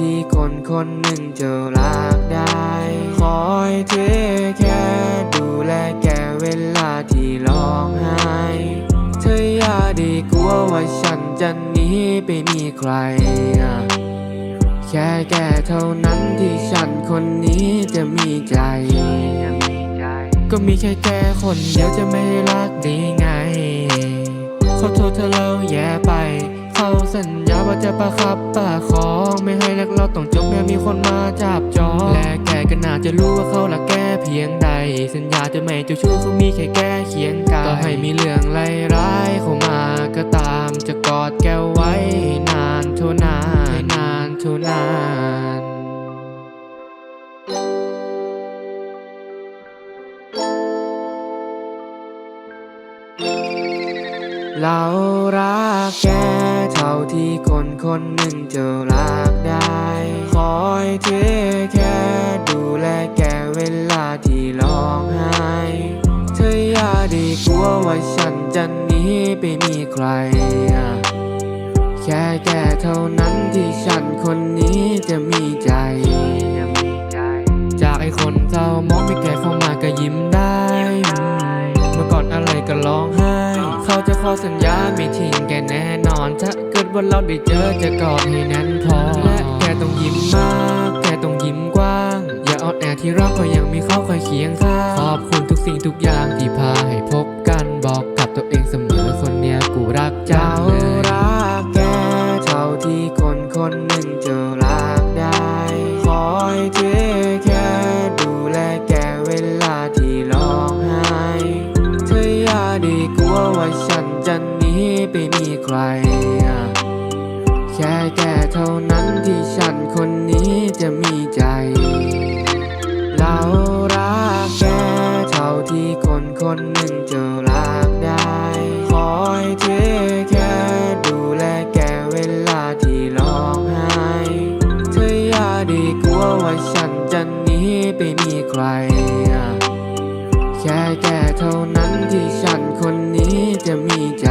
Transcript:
ที่คนคนหนึ่งจะรักได้ คอยเทแค่ดูแลแกเวลาที่ร้องไห้เธออย่าดีกลัวว่าฉันจะหนีไปมีใคร แค่แกเท่านั้นที่ฉันคนนี้จะมีใจ ก็มีแค่แกคนเดียวจะไม่รักได้ไงขอโทษเธอเราแย่ไป เขาสัญญาว่าจะประคับประคองไม่ให้รักเราต้องจบแม้มีคนมาจับจองและแกก็น่าจะรู้ว่าเขารักแกเพียงใด สัญญาจะไม่เจ้าชู้เขามีแค่แกเคียงกายต่อให้มีเรื่องไร้ายเข้ามาก็ตาม จะกอดแกไว้นานเท่านานนานเท่านานเรารักแก ท่าที่คนคนหนึ่งจะรักได้ คอยเทแค่ดูแลแกเวลาที่ร้องไห้ เธออย่าดีกลัวว่าฉันจะหนีไปมีใคร แค่แกเท่านั้นที่ฉันคนนี้จะมีใจ จากไอ้คนเศร้ามองไม่แกเข้ามาก็ยิ้มได้เมื่อก่อนอะไรก็ร้องไห้ เขาจะขอสัญญาไม่ทิ้งแกแน่นอนถ้า ว่าเราได้เจอจะกอดให้แน่นพอและแกต้องยิ้มมาก แกต้องยิ้มกว้าง อย่าอ่อนแอที่รักเพราะยังมีเขาคอยเคียงข้างขอบคุณทุกสิ่งทุกอย่างที่พาให้พบกันบอกกับตัวเองเสมอคนเนี้ยกูรักจังเลยรักแกเท่าที่คนคนหนึ่งจะรักได้คอยเทแค่ดูแลแกเวลาที่ร้องไห้เธออย่าดีกลัวว่าฉันจะหนีไปมีใครอะแค่แกเท่านั้นที่ฉันคนนี้จะมีใจ เรารักแกเท่าที่คนคนหนึ่งจะรักได้ คอยเทแค่ดูแลแกเวลาที่ร้องไห้เธออย่าดีกลัวว่าฉันจะหนีไปมีใคร แค่แกเท่านั้นที่ฉันคนนี้จะมีใจ